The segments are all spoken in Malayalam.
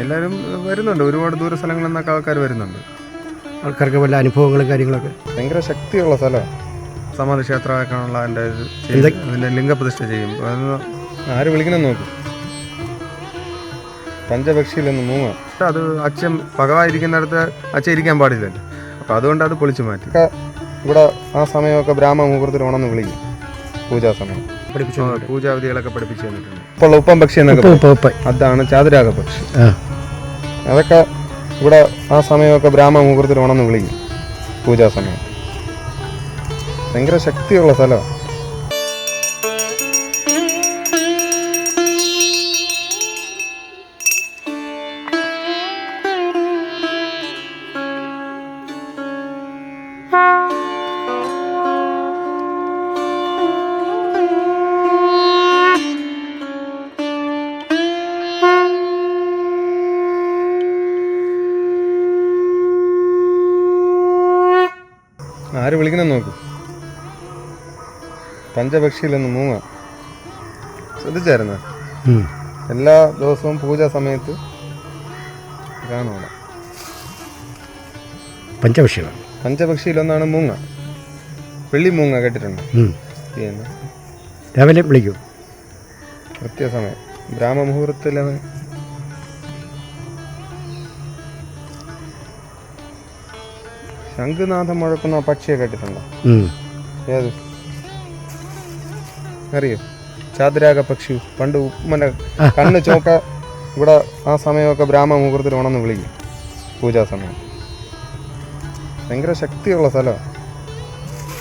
എല്ലാവരും വരുന്നുണ്ട്. ഒരുപാട് ദൂര സ്ഥലങ്ങളിൽ നിന്നൊക്കെ ആൾക്കാർ വരുന്നുണ്ട്. ആൾക്കാർക്ക് വല്ല അനുഭവങ്ങളും കാര്യങ്ങളൊക്കെ? ഭയങ്കര ശക്തിയുള്ള സ്ഥലമാണ് സമാധി ക്ഷേത്രമാക്കാനുള്ള എന്റെ ഇത് ഒരു അതിന്റെ ലിംഗപ്രതിഷ്ഠ ചെയ്യും. ആര് വിളിക്കണം നോക്കും. പഞ്ചപക്ഷിയിലൊന്ന് മൂങ്ങ. അത് അച്ഛൻ പകവായിരിക്കുന്നിടത്ത് അച്ഛൻ ഇരിക്കാൻ പാടില്ലല്ലോ. അപ്പം അതുകൊണ്ട് അത് പൊളിച്ചു മാറ്റി. ഇവിടെ ആ സമയമൊക്കെ ബ്രാഹ്മ മുഹൂർത്തത്തിൽ ഉണന്ന് വിളിക്കും. പൂജാ സമയം. പൂജാവിധികളൊക്കെ പഠിപ്പിച്ചു തന്നിട്ടുണ്ട്. ഇപ്പോൾ ഉപ്പം പക്ഷി എന്നൊക്കെ അതാണ് ചാതുരാഗ പക്ഷി ആ. അതൊക്കെ ഇവിടെ ആ സമയമൊക്കെ ബ്രാഹ്മ മുഹൂർത്തത്തിൽ ഉണർന്ന് വിളിക്കും. പൂജാ സമയം. ഭയങ്കര ശക്തിയുള്ള സ്ഥലമാണ്. ആര് വിളിക്കണം നോക്ക്. പഞ്ചപക്ഷിയിലൊന്ന് മൂങ്ങ. ശ്രദ്ധിച്ചായിരുന്ന. എല്ലാ ദിവസവും പൂജാ സമയത്ത് കാണും അവിടെ പഞ്ചപക്ഷിയിലൊന്നാണ് മൂങ്ങ. വെള്ളി മൂങ്ങ കേട്ടിട്ടുണ്ട്. രാവിലെ വിളിക്കും. കൃത്യസമയം. ബ്രാഹ്മമുഹൂർത്തത്തിലാണ് ശംഖുനാഥം മുഴക്കുന്ന പക്ഷിയെ കേട്ടിട്ടുണ്ടോ. ഏത്? അറിയോ? ചാതുരാഗ പക്ഷി. പണ്ട് ഉമ്മന്റെ കണ്ണ് ചോക്ക ഇവിടെ ആ സമയമൊക്കെ ബ്രാഹ്മ മുഹൂർത്തത്തിൽ ഉണന്ന് വിളിക്കും. പൂജാ സമയം. ഭയങ്കര ശക്തിയുള്ള സ്ഥലമാണ്.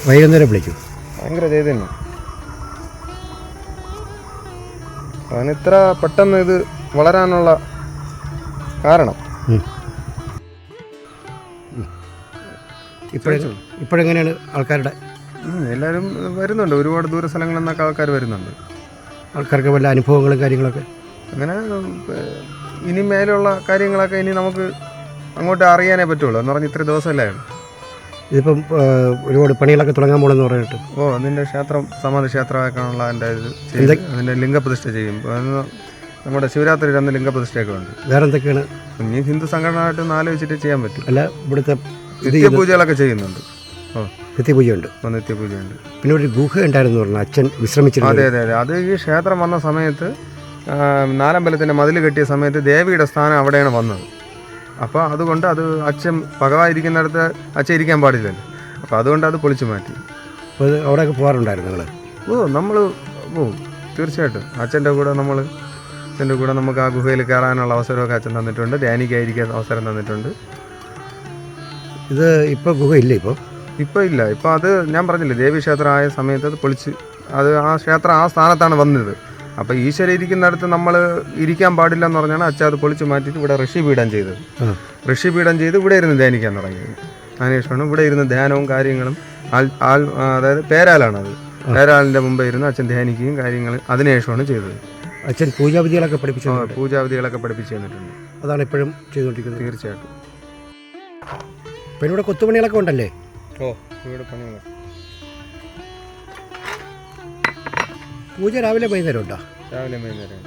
വൈകുന്നേരം വിളിക്കും. ഭയങ്കര ചൈതന്യം ഇത്ര പെട്ടെന്ന് ഇത് വളരാനുള്ള കാരണം ഇപ്പോഴെ ഇപ്പോഴെങ്ങനെയാണ് ആൾക്കാരുടെ എല്ലാവരും വരുന്നുണ്ട്. ഒരുപാട് ദൂര സ്ഥലങ്ങളിൽ നിന്നൊക്കെ ആൾക്കാർ വരുന്നുണ്ട്. ആൾക്കാർക്ക് വല്ല അനുഭവങ്ങളും കാര്യങ്ങളൊക്കെ? അങ്ങനെ ഇനി മേലുള്ള കാര്യങ്ങളൊക്കെ ഇനി നമുക്ക് അങ്ങോട്ട് അറിയാനേ പറ്റുള്ളൂ. എന്ന് പറഞ്ഞ് ഇത്ര ദിവസമല്ലേ ഇതിപ്പം ഒരുപാട് പണികളൊക്കെ തുടങ്ങാൻ പോകണമെന്ന് പറഞ്ഞിട്ട്. ഓ അതിന്റെ ക്ഷേത്രം സമാധി ക്ഷേത്രമാക്കാനുള്ള അതിന്റെ ഇത് അതിന്റെ ലിംഗപ്രതിഷ്ഠ ചെയ്യും. നമ്മുടെ ശിവരാത്രി അന്ന് ലിംഗപ്രതിഷ്ഠയൊക്കെ ഉണ്ട്. വേറെ എന്തൊക്കെയാണ് ഇനി ഹിന്ദു സംഘടനയായിട്ട് ഒന്ന് ആലോചിച്ചിട്ട് ചെയ്യാൻ പറ്റും. അല്ല ഇവിടുത്തെ നിത്യപൂജകളൊക്കെ ചെയ്യുന്നുണ്ട്. ഓ. നിത്യപൂജയുണ്ട്. നിത്യപൂജയുണ്ട്. പിന്നെ ഒരു ഗുഹ ഉണ്ടായിരുന്നു പറഞ്ഞു അച്ഛൻ വിശ്രമിച്ചിരുന്നു അതെ അതെ അതെ. അത് ഈ ക്ഷേത്രം വന്ന സമയത്ത് നാലമ്പലത്തിന്റെ മതിൽ കെട്ടിയ സമയത്ത് ദേവിയുടെ സ്ഥാനം അവിടെയാണ് വന്നത്. അപ്പോൾ അതുകൊണ്ട് അത് അച്ഛൻ പകവായിരിക്കുന്നിടത്ത് അച്ഛൻ ഇരിക്കാൻ പാടില്ലല്ലോ അപ്പോൾ അതുകൊണ്ട് അത് പൊളിച്ചു മാറ്റി. അപ്പോൾ അവിടെയൊക്കെ പോകാറുണ്ടായിരുന്നു നിങ്ങൾ ഓ നമ്മൾ ഓ തീർച്ചയായിട്ടും. അച്ഛന്റെ കൂടെ നമ്മൾ അച്ഛന്റെ കൂടെ നമുക്ക് ആ ഗുഹയിൽ കയറാനുള്ള അവസരമൊക്കെ അച്ഛൻ തന്നിട്ടുണ്ട്. ധ്യാനിക്കായിരിക്കാൻ അവസരം തന്നിട്ടുണ്ട്. ഇത് ഇപ്പോൾ ഗുഹ ഇല്ല ഇപ്പോൾ ഇപ്പോൾ ഇല്ല. ഇപ്പോൾ അത് ഞാൻ പറഞ്ഞില്ലേ ദേവി ക്ഷേത്രം ആയ സമയത്ത് അത് പൊളിച്ച് അത് ആ ക്ഷേത്രം ആ സ്ഥാനത്താണ് വന്നത്. അപ്പോൾ ഈശ്വര ഇരിക്കുന്നിടത്ത് നമ്മൾ ഇരിക്കാൻ പാടില്ല എന്ന് പറഞ്ഞാണ് അച്ഛൻ അത് പൊളിച്ച് മാറ്റിയിട്ട് ഇവിടെ ഋഷി ഋഷിപീഠം ചെയ്തത്. ഋഷി ഋഷിപീഠം ചെയ്ത് ഇവിടെ ഇരുന്ന് ധ്യാനിക്കാൻ തുടങ്ങിയത്. അതിനുശേഷമാണ് ഇവിടെ ഇരുന്ന് ധ്യാനവും കാര്യങ്ങളും ആൽ ആൽ അതായത് പേരാലാണത്. പേരാലിന്റെ മുമ്പ് ഇരുന്ന് അച്ഛൻ ധ്യാനിക്കുകയും കാര്യങ്ങൾ അതിനുശേഷമാണ് ചെയ്തത്. അച്ഛൻ പൂജാവിധികളൊക്കെ പഠിപ്പിച്ചു പൂജാവിധികളൊക്കെ പഠിപ്പിച്ചു തന്നിട്ടുണ്ട്. അതാണ് ഇപ്പോഴും ചെയ്തുകൊണ്ടിരിക്കുന്നത്. തീർച്ചയായിട്ടും. പിന്നെ ഇവിടെ കൊത്തുപണികളൊക്കെ ഉണ്ടല്ലേ? ഓ ഇവിടെ പണികൾ പൂജ രാവിലെ വൈകുന്നേരം ഉണ്ടോ? രാവിലെ വൈകുന്നേരം